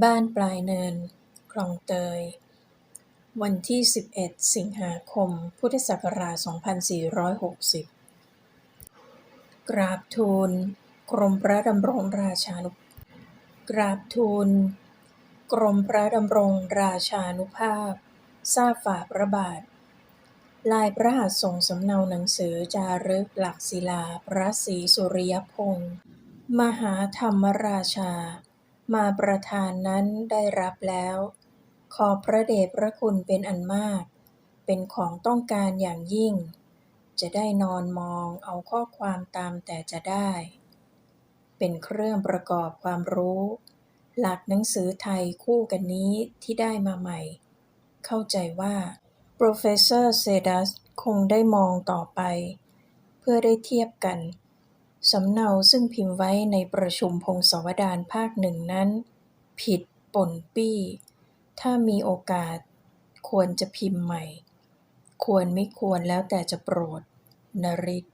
บ้านปลายเนิน คลองเตย วันที่ 11 สิงหาคม พุทธศักราช 2460 กราบทูล กรมพระดำรงราชานุกราบทูล กรมพระดำรงราชานุภาพ ทราบฝ่าพระบาท ลายพระหัตถ์ส่งสำเนาหนังสือจารึกหลักศิลาพระศรีสุริยพงษ์มหาธรรมราชา มาประทานนั้นได้รับแล้ว ขอบพระเดชพระคุณเป็นอันมาก เป็นของต้องการอย่างยิ่ง จะได้นอนมองเอาข้อความตามแต่จะได้ เป็นเครื่องประกอบความรู้ หลักหนังสือไทยคู่กันนี้ที่ได้มาใหม่ เข้าใจว่าโปรเฟสเซอร์เซดัสคงได้มองต่อไป เพื่อได้เทียบกัน สำเนาซึ่งพิมพ์ไว้ในประชุมพงศาวดารภาคหนึ่งนั้น ผิดป่นปี้ ถ้ามีโอกาส ควรจะพิมพ์ใหม่ ควรไม่ควรแล้วแต่จะโปรดนริศ